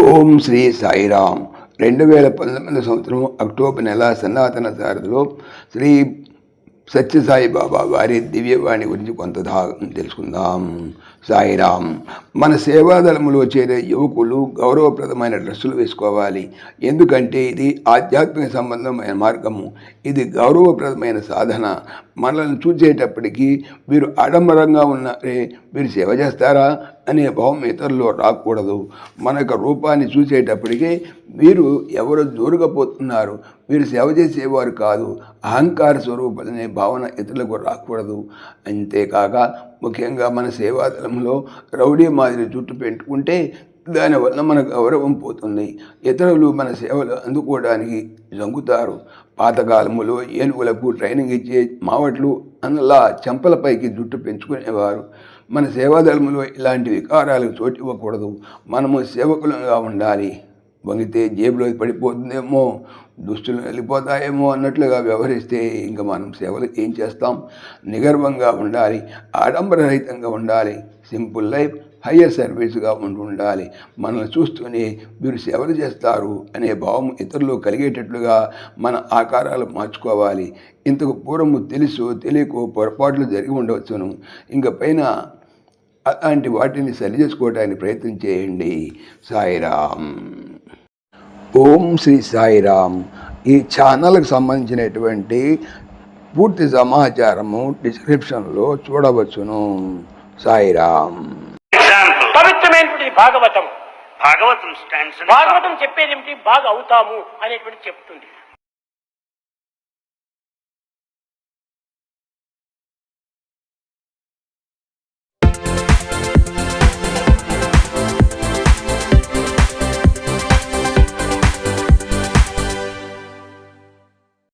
ఓం శ్రీ సాయిరామ్. రెండు వేల పంతొమ్మిది సంవత్సరం అక్టోబర్ నెల సనాతన సారథిలో శ్రీ సత్యసాయి బాబా వారి దివ్యవాణి గురించి కొంత తెలుసుకుందాం. సాయిరామ్ మన సేవాదళములో చేరే యువకులు గౌరవప్రదమైన డ్రెస్సులు వేసుకోవాలి. ఎందుకంటే ఇది ఆధ్యాత్మిక సంబంధమైన మార్గము. ఇది గౌరవప్రదమైన సాధన. మనల్ని చూసేటప్పటికీ వీరు ఆడంబరంగా ఉన్నారే వీరు సేవ చేస్తారా? అనే భావం ఇతరుల్లో రాకూడదు. మన యొక్క రూపాన్ని చూసేటప్పటికీ వీరు ఎవరు దూరకపోతున్నారు. వీరు సేవ చేసేవారు కాదు. అహంకార స్వరూపం అనే భావన ఇతరులకు రాకూడదు. అంతేకాక ముఖ్యంగా మన సేవాదలంలో రౌడీ మాదిరి జుట్టు పెట్టుకుంటే దానివల్ల మన గౌరవం పోతుంది. ఇతరులు మన సేవలు అందుకోవడానికి జంగుతారు పాతకాలములో ఏనుగులకు ట్రైనింగ్ ఇచ్చే మావట్లు అన్నలా చెంపలపైకి జుట్టు పెంచుకునేవారు. మన సేవాదళములో ఇలాంటి వికారాలకు చోటు ఇవ్వకూడదు. మనము సేవకులుగా ఉండాలి. వంగితే జేబులో పడిపోతుందేమో దుస్తులు వెళ్ళిపోతాయేమో అన్నట్లుగా వ్యవహరిస్తే ఇంకా మనం సేవలు ఏం చేస్తాం? నిగర్వంగా ఉండాలి. ఆడంబరహితంగా ఉండాలి. సింపుల్ లైఫ్ హయ్యర్ సర్వీస్గా ఉండాలి మనల్ని చూస్తూనే వీరు సేవలు చేస్తారు అనే భావం ఇతరులు కలిగేటట్లుగా మన ఆకారాలు మార్చుకోవాలి. ఇంతకు పూర్వము తెలుసు తెలియకు పొరపాట్లు జరిగి ఉండవచ్చును. ఇంక పైన అలాంటి వాటిని సరి చేసుకోవడానికి ప్రయత్నం చేయండి. సాయిరామ్. ఓం శ్రీ సాయిరామ్. ఈ ఛానల్కి సంబంధించినటువంటి పూర్తి సమాచారము డిస్క్రిప్షన్లో చూడవచ్చును. సాయిరామ్. పవిత్రమైనటువంటి భాగవతం. భాగవతం స్టాండ్స్ భాగవతం చెప్పేది ఏమిటి బాగా అవుతాము అనేటువంటి చెప్తుంది.